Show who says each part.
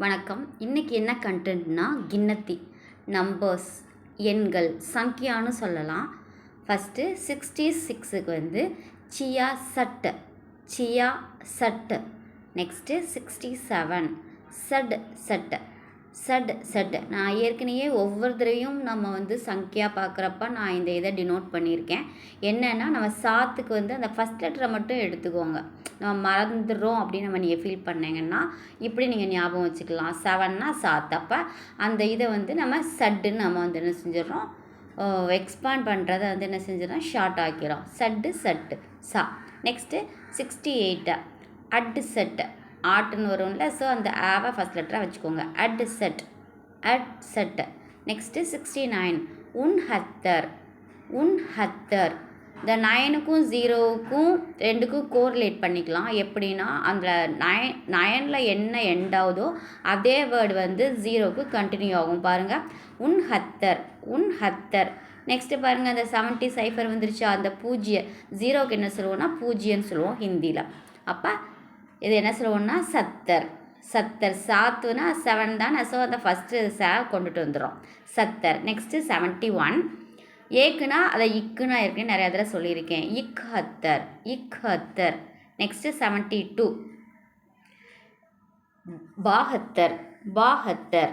Speaker 1: வணக்கம். இன்னைக்கு என்ன கண்டென்ட்னா கிண்ணத்தி. நம்பர்ஸ் எண்கள் சங்கியான்னு சொல்லலாம். ஃபஸ்ட்டு சிக்ஸ்டி சிக்ஸுக்கு வந்து சியா சட்டு. சியா சட்டு. நெக்ஸ்ட்டு சிக்ஸ்டி செவன் சட் சட்டு. சட் சட். நான் ஏற்கனவே ஒவ்வொரு தடவையும் நம்ம வந்து சங்கியா பார்க்குறப்ப நான் இந்த இதை டினோட் பண்ணியிருக்கேன். என்னென்னா நம்ம சாத்துக்கு வந்து அந்த ஃபஸ்ட் லெட்டரை மட்டும் எடுத்துக்கோங்க. நம்ம மறந்துடுறோம் அப்படின்னு நம்ம நீங்கள் ஃபீல் பண்ணிங்கன்னா இப்படி நீங்கள் ஞாபகம் வச்சுக்கலாம். செவன்னா சாத் அப்போ அந்த இதை வந்து நம்ம சட்டுன்னு நம்ம வந்து என்ன செஞ்சிடறோம்? எக்ஸ்பேண்ட் பண்ணுறதை வந்து என்ன செஞ்சிடறோம்? ஷார்ட் ஆக்கிறோம் சட்டு சட்டு சா. நெக்ஸ்ட்டு சிக்ஸ்டி எயிட்டு அட்டு சட்டு ஆட்டுன்னு வரும்ல ஸோ அந்த ஆவை ஃபஸ்ட் லெட்டராக வச்சுக்கோங்க. அட் செட் அட் செட் நெக்ஸ்ட்டு சிக்ஸ்டி நைன் உன் ஹத்தர் உன் ஹத்தர் இந்த நயனுக்கும் ஜீரோவுக்கும் ரெண்டுக்கும் கோரிலேட் பண்ணிக்கலாம். எப்படின்னா அந்த நயன் நயனில் என்ன எண்ட் ஆகுதோ அதே வேர்டு வந்து ஜீரோவுக்கு கண்டினியூ ஆகும். பாருங்கள் உன் ஹத்தர் உன் ஹத்தர் நெக்ஸ்ட்டு பாருங்கள் அந்த செவன்ட்டி சைஃபர் வந்துருச்சு. அந்த பூஜ்ய. ஜீரோவுக்கு என்ன சொல்லுவோம்னா பூஜ்யன்னு சொல்லுவோம் ஹிந்தியில். அப்போ இது என்ன சொல்லுவோம்னா சத்தர். சத்தர் சாத்துனா செவன் தான். ஸோ அந்த ஃபஸ்ட்டு சே கொண்டுட்டு வந்துடும் சத்தர். நெக்ஸ்ட்டு செவன்ட்டி ஒன் ஏக்குனா அதை இக்குனா இருக்குன்னு நிறையா தடவை சொல்லியிருக்கேன். இக் ஹத்தர் இக் ஹத்தர் நெக்ஸ்ட்டு செவன்ட்டி டூ பாஹத்தர் பாஹத்தர்